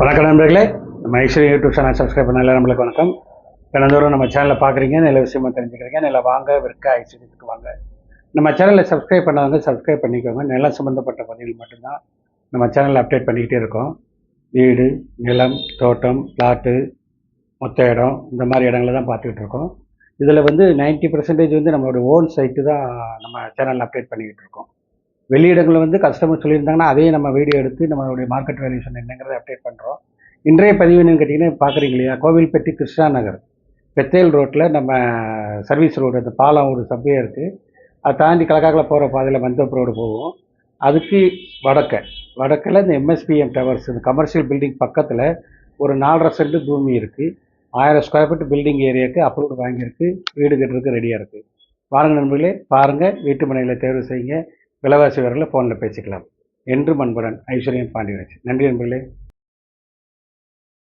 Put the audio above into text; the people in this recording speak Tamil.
வணக்கம் நண்பர்களே. நம்ம ஐஸ்வரி யூடியூப் சேனல் சப்ஸ்கிரைப் பண்ண நம்மளுக்கு வணக்கம். தினந்தோறும் நம்ம சேனலில் பார்க்குறீங்க நல்ல விஷயமா தெரிஞ்சுக்கிறீங்க நல்லா வாங்க விற்க ஐஸ்வர்யத்துக்கு வாங்க. நம்ம சேனலில் சப்ஸ்கிரைப் பண்ணவங்க சப்ஸ்கிரைப் பண்ணிக்கோங்க. நிலம் சம்மந்தப்பட்ட பதிவில் மட்டும்தான் நம்ம சேனலில் அப்டேட் பண்ணிக்கிட்டே இருக்கோம். வீடு நிலம் தோட்டம் பிளாட்டு மொத்த இடம் இந்த மாதிரி இடங்களை தான் பார்த்துக்கிட்டு இருக்கோம். இதில் வந்து 90% பர்சன்டேஜ் வந்து நம்மளோட ஓன் சைட்டு தான் நம்ம சேனலில் அப்டேட் பண்ணிக்கிட்டு இருக்கோம். வெளியிடங்களில் வந்து கஸ்டமர் சொல்லியிருந்தாங்கன்னா அதையும் நம்ம வீடியோ எடுத்து நம்மளுடைய மார்க்கெட் வேல்யூஷன் என்னங்கிறத அப்டேட் பண்ணுறோம் இன்றைய பதிவு என்னன்னு கேட்டிங்கன்னா பார்க்குறீங்க இல்லையா? கோவில்பட்டி கிருஷ்ணா நகர். பெத்தேல் ரோட்டில் நம்ம சர்வீஸ் ரோடு அந்த பாலம் ஒரு சப்வே இருக்குது அதை தாண்டி கலக்காக்கில் போகிற பாதையில் மந்தப் ரோடு போகும் அதுக்கு வடக்க. வடக்கில் இந்த எம்எஸ்பிஎம் டவர்ஸ் இந்த கமர்ஷியல் பில்டிங் பக்கத்தில் ஒரு நாலரை சென்ட் பூமி இருக்குது ஆயிரம் ஸ்கொயர் ஃபீட் பில்டிங் ஏரியாவுக்கு அப்ரூவ்டு வாங்கியிருக்கு. வீடு கட்டுறதுக்கு ரெடியாக இருக்குது வாருங்க நண்பர்களே பாருங்கள் வீட்டு மனையில் தேர்வு செய்யுங்க. விலைவாசி வரல ஃபோனில் பேசிக்கலாம். என்று அன்புடன் ஐஸ்வர்யம் பாண்டியராஜ். நன்றி நண்பர்களே